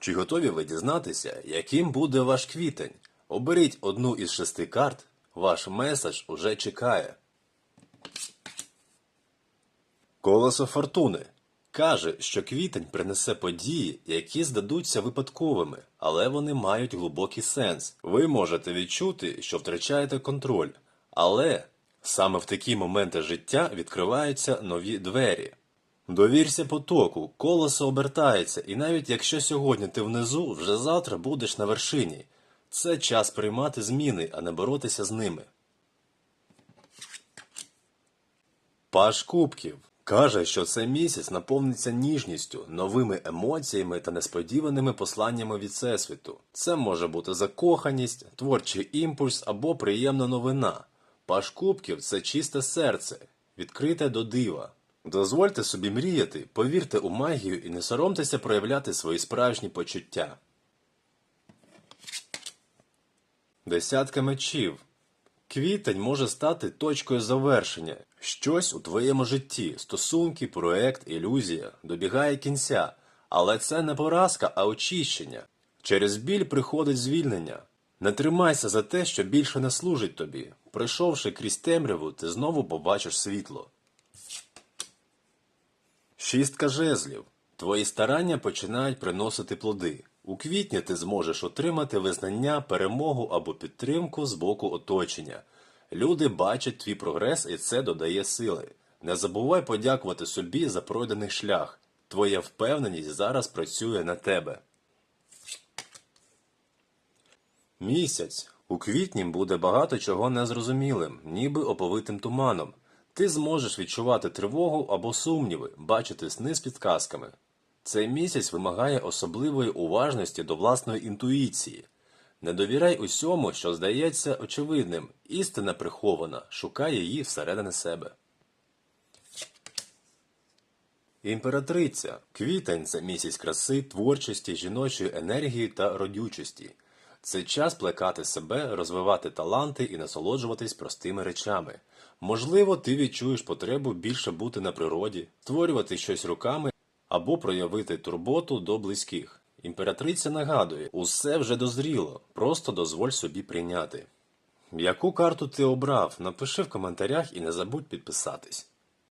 Чи готові ви дізнатися, яким буде ваш квітень? Оберіть одну із шести карт, ваш меседж уже чекає. Колесо фортуни каже, що квітень принесе події, які здадуться випадковими, але вони мають глибокий сенс. Ви можете відчути, що втрачаєте контроль, але саме в такі моменти життя відкриваються нові двері. Довірся потоку, колесо обертається, і навіть якщо сьогодні ти внизу, вже завтра будеш на вершині. Це час приймати зміни, а не боротися з ними. Паш Кубків каже, що цей місяць наповниться ніжністю, новими емоціями та несподіваними посланнями від Всесвіту. Це може бути закоханість, творчий імпульс або приємна новина. Паш Кубків це чисте серце, відкрите до дива. Дозвольте собі мріяти, повірте у магію і не соромтеся проявляти свої справжні почуття. Десятка мечів. Квітень може стати точкою завершення. Щось у твоєму житті, стосунки, проект, ілюзія добігає кінця, але це не поразка, а очищення. Через біль приходить звільнення. Не тримайся за те, що більше не служить тобі. Пройшовши крізь темряву, ти знову побачиш світло. Шістка жезлів. Твої старання починають приносити плоди. У квітні ти зможеш отримати визнання, перемогу або підтримку з боку оточення. Люди бачать твій прогрес і це додає сили. Не забувай подякувати собі за пройдений шлях. Твоя впевненість зараз працює на тебе. Місяць. У квітні буде багато чого незрозумілим, ніби оповитим туманом. Ти зможеш відчувати тривогу або сумніви, бачити сни з підказками. Цей місяць вимагає особливої уважності до власної інтуїції. Не довіряй усьому, що здається очевидним. Істина прихована, шукай її всередині себе. Імператриця. Квітень це місяць краси, творчості, жіночої енергії та родючості. Це час плекати себе, розвивати таланти і насолоджуватись простими речами. Можливо, ти відчуєш потребу більше бути на природі, створювати щось руками або проявити турботу до близьких. Імператриця нагадує, усе вже дозріло, просто дозволь собі прийняти. Яку карту ти обрав? Напиши в коментарях і не забудь підписатись.